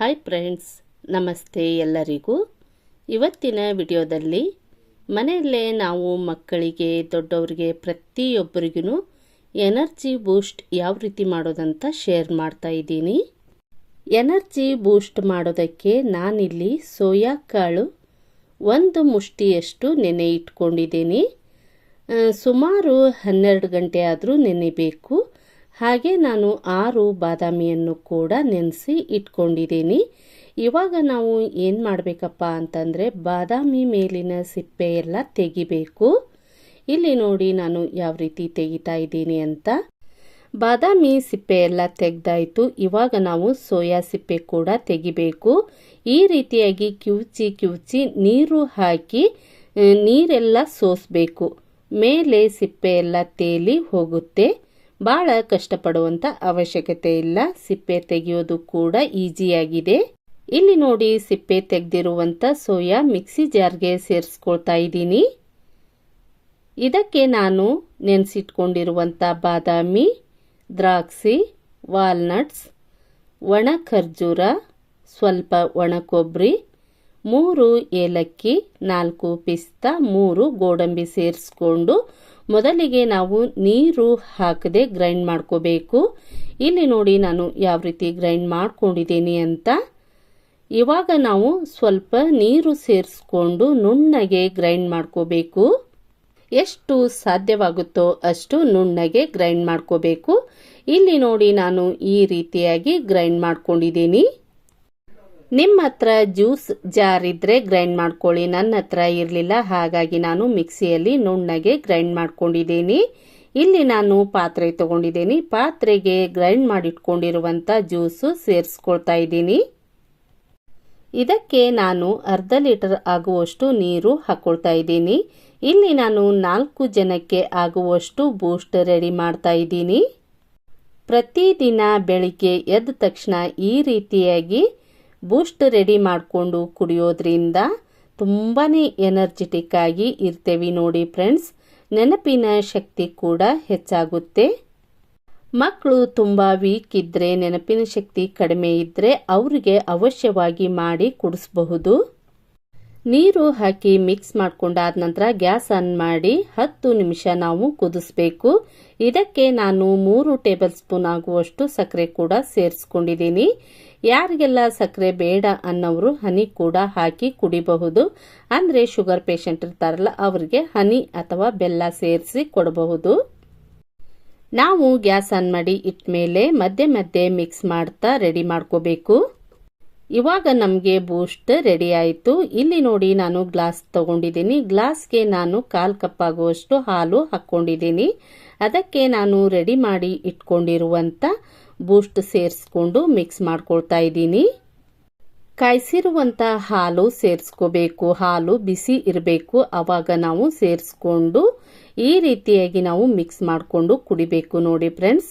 Hi friends ನಮಸ್ತೆ ಎಲ್ಲರಿಗೂ. ಇವತ್ತಿನ ವಿಡಿಯೋದಲ್ಲಿ ಮನೆಯಲ್ಲೇ ನಾವು ಮಕ್ಕಳಿಗೆ, ದೊಡ್ಡವರಿಗೆ ಪ್ರತಿಯೊಬ್ಬರಿಗೂ ಎನರ್ಜಿ ಬೂಸ್ಟ್ ಯಾವ ರೀತಿ ಮಾಡೋದಂತ ಶೇರ್ ಮಾಡ್ತಾ ಇದ್ದೀನಿ. ಎನರ್ಜಿ ಬೂಸ್ಟ್ ಮಾಡೋದಕ್ಕೆ ನಾನಿಲ್ಲಿ ಸೋಯಾ ಕಾಳು ಒಂದು ಮುಷ್ಟಿಯಷ್ಟು ನೆನೆ ಇಟ್ಕೊಂಡಿದ್ದೀನಿ. ಸುಮಾರು ಹನ್ನೆರಡು ಗಂಟೆ ಆದರೂ ನೆನೆಬೇಕು. ಹಾಗೆ ನಾನು ಆರು ಬಾದಾಮಿಯನ್ನು ಕೂಡ ನೆನೆಸಿ ಇಟ್ಕೊಂಡಿದ್ದೀನಿ. ಇವಾಗ ನಾವು ಏನು ಮಾಡಬೇಕಪ್ಪ ಅಂತಂದರೆ ಬಾದಾಮಿ ಮೇಲಿನ ಸಿಪ್ಪೆ ಎಲ್ಲ ತೆಗಿಬೇಕು. ಇಲ್ಲಿ ನೋಡಿ ನಾನು ಯಾವ ರೀತಿ ತೆಗಿತಾ ಇದ್ದೀನಿ ಅಂತ. ಬಾದಾಮಿ ಸಿಪ್ಪೆ ಎಲ್ಲ ತೆಗ್ದಾಯಿತು. ಇವಾಗ ನಾವು ಸೋಯಾ ಸಿಪ್ಪೆ ಕೂಡ ತೆಗಿಬೇಕು. ಈ ರೀತಿಯಾಗಿ ಕಿವುಚಿ ಕಿವುಚಿ ನೀರು ಹಾಕಿ ನೀರೆಲ್ಲ ಸೋಸಬೇಕು. ಮೇಲೆ ಸಿಪ್ಪೆ ಎಲ್ಲ ತೇಲಿ ಹೋಗುತ್ತೆ. ಭಾಳ ಕಷ್ಟಪಡುವಂಥ ಅವಶ್ಯಕತೆ ಇಲ್ಲ. ಸಿಪ್ಪೆ ತೆಗೆಯೋದು ಕೂಡ ಈಸಿಯಾಗಿದೆ. ಇಲ್ಲಿ ನೋಡಿ ಸಿಪ್ಪೆ ತೆಗೆದಿರುವಂಥ ಸೋಯಾ ಮಿಕ್ಸಿ ಜಾರ್ಗೆ ಸೇರಿಸ್ಕೊಳ್ತಾ ಇದ್ದೀನಿ. ಇದಕ್ಕೆ ನಾನು ನೆನೆಸಿಟ್ಕೊಂಡಿರುವಂಥ ಬಾದಾಮಿ, ದ್ರಾಕ್ಷಿ, ವಾಲ್ನಟ್ಸ್, ಒಣ ಖರ್ಜೂರ, ಸ್ವಲ್ಪ ಒಣ ಕೊಬ್ಬರಿ ಮೂರು ಏಲಕ್ಕಿ, ನಾಲ್ಕು ಪಿಸ್ತಾ, ಮೂರು ಗೋಡಂಬಿ ಸೇರಿಸ್ಕೊಂಡು ಮೊದಲಿಗೆ ನಾವು ನೀರು ಹಾಕದೆ ಗ್ರೈಂಡ್ ಮಾಡ್ಕೋಬೇಕು. ಇಲ್ಲಿ ನೋಡಿ ನಾನು ಯಾವ ರೀತಿ ಗ್ರೈಂಡ್ ಮಾಡ್ಕೊಂಡಿದ್ದೀನಿ ಅಂತ. ಇವಾಗ ನಾವು ಸ್ವಲ್ಪ ನೀರು ಸೇರಿಸ್ಕೊಂಡು ನುಣ್ಣಗೆ ಗ್ರೈಂಡ್ ಮಾಡ್ಕೋಬೇಕು. ಎಷ್ಟು ಸಾಧ್ಯವಾಗುತ್ತೋ ಅಷ್ಟು ನುಣ್ಣಗೆ ಗ್ರೈಂಡ್ ಮಾಡ್ಕೋಬೇಕು. ಇಲ್ಲಿ ನೋಡಿ ನಾನು ಈ ರೀತಿಯಾಗಿ ಗ್ರೈಂಡ್ ಮಾಡ್ಕೊಂಡಿದ್ದೀನಿ. ನಿಮ್ಮ ಹತ್ರ ಜ್ಯೂಸ್ ಜಾರ್ ಇದ್ರೆ ಗ್ರೈಂಡ್ ಮಾಡ್ಕೊಳ್ಳಿ. ನನ್ನ ಹತ್ರ ಇರಲಿಲ್ಲ, ಹಾಗಾಗಿ ನಾನು ಮಿಕ್ಸಿಯಲ್ಲಿ ನುಣ್ಣಗೆ ಗ್ರೈಂಡ್ ಮಾಡ್ಕೊಂಡಿದ್ದೀನಿ. ಇಲ್ಲಿ ನಾನು ಪಾತ್ರೆ ತಗೊಂಡಿದ್ದೀನಿ. ಪಾತ್ರೆಗೆ ಗ್ರೈಂಡ್ ಮಾಡಿಟ್ಕೊಂಡಿರುವಂಥ ಜ್ಯೂಸು ಸೇರಿಸ್ಕೊಳ್ತಾ ಇದ್ದೀನಿ. ಇದಕ್ಕೆ ನಾನು ಅರ್ಧ ಲೀಟರ್ ಆಗುವಷ್ಟು ನೀರು ಹಾಕೊಳ್ತಾ ಇದ್ದೀನಿ. ಇಲ್ಲಿ ನಾನು ನಾಲ್ಕು ಜನಕ್ಕೆ ಆಗುವಷ್ಟು ಬೂಸ್ಟ್ ರೆಡಿ ಮಾಡ್ತಾ ಇದ್ದೀನಿ. ಪ್ರತಿದಿನ ಬೆಳಿಗ್ಗೆ ಎದ್ದ ತಕ್ಷಣ ಈ ರೀತಿಯಾಗಿ ಬೂಸ್ಟ್ ರೆಡಿ ಮಾಡಿಕೊಂಡು ಕುಡಿಯೋದ್ರಿಂದ ತುಂಬಾ ಎನರ್ಜೆಟಿಕ್ ಆಗಿ ಇರ್ತೇವೆ ನೋಡಿ ಫ್ರೆಂಡ್ಸ್ ನೆನಪಿನ ಶಕ್ತಿ ಕೂಡ ಹೆಚ್ಚಾಗುತ್ತೆ. ಮಕ್ಕಳು ತುಂಬ ವೀಕ್ ಇದ್ದರೆ ನೆನಪಿನ ಶಕ್ತಿ ಕಡಿಮೆ ಇದ್ದರೆ ಅವರಿಗೆ ಅವಶ್ಯವಾಗಿ ಮಾಡಿ ಕುಡಿಸಬಹುದು. ನೀರು ಹಾಕಿ ಮಿಕ್ಸ್ ಮಾಡ್ಕೊಂಡಾದ ನಂತರ ಗ್ಯಾಸ್ ಆನ್ ಮಾಡಿ ಹತ್ತು ನಿಮಿಷ ನಾವು ಕುದಿಸ್ಬೇಕು. ಇದಕ್ಕೆ ನಾನು ಮೂರು ಟೇಬಲ್ ಸ್ಪೂನ್ ಆಗುವಷ್ಟು ಸಕ್ಕರೆ ಕೂಡ ಸೇರಿಸ್ಕೊಂಡಿದ್ದೀನಿ. ಯಾರಿಗೆಲ್ಲ ಸಕ್ಕರೆ ಬೇಡ ಅನ್ನೋರು ಹನಿ ಕೂಡ ಹಾಕಿ ಕುಡಿಬಹುದು. ಅಂದರೆ ಶುಗರ್ ಪೇಷಂಟ್ ಇರ್ತಾರಲ್ಲ, ಅವರಿಗೆ ಹನಿ ಅಥವಾ ಬೆಲ್ಲ ಸೇರಿಸಿ ಕೊಡಬಹುದು. ನಾವು ಗ್ಯಾಸ್ ಆನ್ ಮಾಡಿ ಇಟ್ಟ ಮೇಲೆ ಮಧ್ಯೆ ಮಧ್ಯೆ ಮಿಕ್ಸ್ ಮಾಡ್ತಾ ರೆಡಿ ಮಾಡ್ಕೋಬೇಕು. ಇವಾಗ ನಮಗೆ ಬೂಸ್ಟ್ ರೆಡಿ ಆಯಿತು. ಇಲ್ಲಿ ನೋಡಿ ನಾನು ಗ್ಲಾಸ್ ತಗೊಂಡಿದ್ದೀನಿ. ಗ್ಲಾಸ್ಗೆ ನಾನು ಕಾಲು ಕಪ್ ಆಗುವಷ್ಟು ಹಾಲು ಹಾಕ್ಕೊಂಡಿದ್ದೀನಿ. ಅದಕ್ಕೆ ನಾನು ರೆಡಿ ಮಾಡಿ ಇಟ್ಕೊಂಡಿರುವಂಥ ಬೂಸ್ಟ್ ಸೇರಿಸ್ಕೊಂಡು ಮಿಕ್ಸ್ ಮಾಡ್ಕೊಳ್ತಾ ಇದ್ದೀನಿ. ಕಾಯಿಸಿರುವಂಥ ಹಾಲು ಸೇರಿಸ್ಕೋಬೇಕು. ಹಾಲು ಬಿಸಿ ಇರಬೇಕು. ಆವಾಗ ನಾವು ಸೇರಿಸ್ಕೊಂಡು ಈ ರೀತಿಯಾಗಿ ನಾವು ಮಿಕ್ಸ್ ಮಾಡಿಕೊಂಡು ಕುಡಿಬೇಕು ನೋಡಿ ಫ್ರೆಂಡ್ಸ್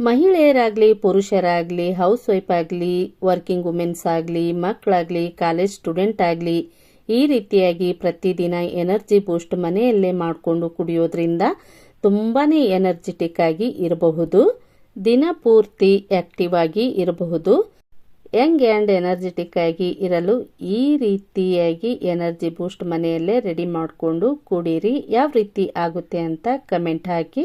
ಮಹಿಳೆಯರಾಗಲಿ, ಪುರುಷರಾಗಲಿ ಹೌಸ್ ವೈಫ್ ಆಗಲಿ ವರ್ಕಿಂಗ್ ವುಮೆನ್ಸ್ ಆಗಲಿ, ಮಕ್ಕಳಾಗಲಿ ಕಾಲೇಜ್ ಸ್ಟೂಡೆಂಟ್ ಆಗಲಿ, ಈ ರೀತಿಯಾಗಿ ಪ್ರತಿದಿನ ಎನರ್ಜಿ ಬೂಸ್ಟ್ ಮನೆಯಲ್ಲೇ ಮಾಡಿಕೊಂಡು ಕುಡಿಯೋದ್ರಿಂದ ತುಂಬಾ ಎನರ್ಜೆಟಿಕ್ ಆಗಿ ಇರಬಹುದು. ದಿನ ಪೂರ್ತಿ ಆಕ್ಟಿವ್ ಆಗಿ ಇರಬಹುದು. ಯಂಗ್ ಆ್ಯಂಡ್ ಎನರ್ಜೆಟಿಕ್ ಆಗಿ ಇರಲು ಈ ರೀತಿಯಾಗಿ ಎನರ್ಜಿ ಬೂಸ್ಟ್ ಮನೆಯಲ್ಲೇ ರೆಡಿ ಮಾಡಿಕೊಂಡು ಕುಡೀರಿ. ಯಾವ ರೀತಿ ಆಗುತ್ತೆ ಅಂತ ಕಮೆಂಟ್ ಹಾಕಿ.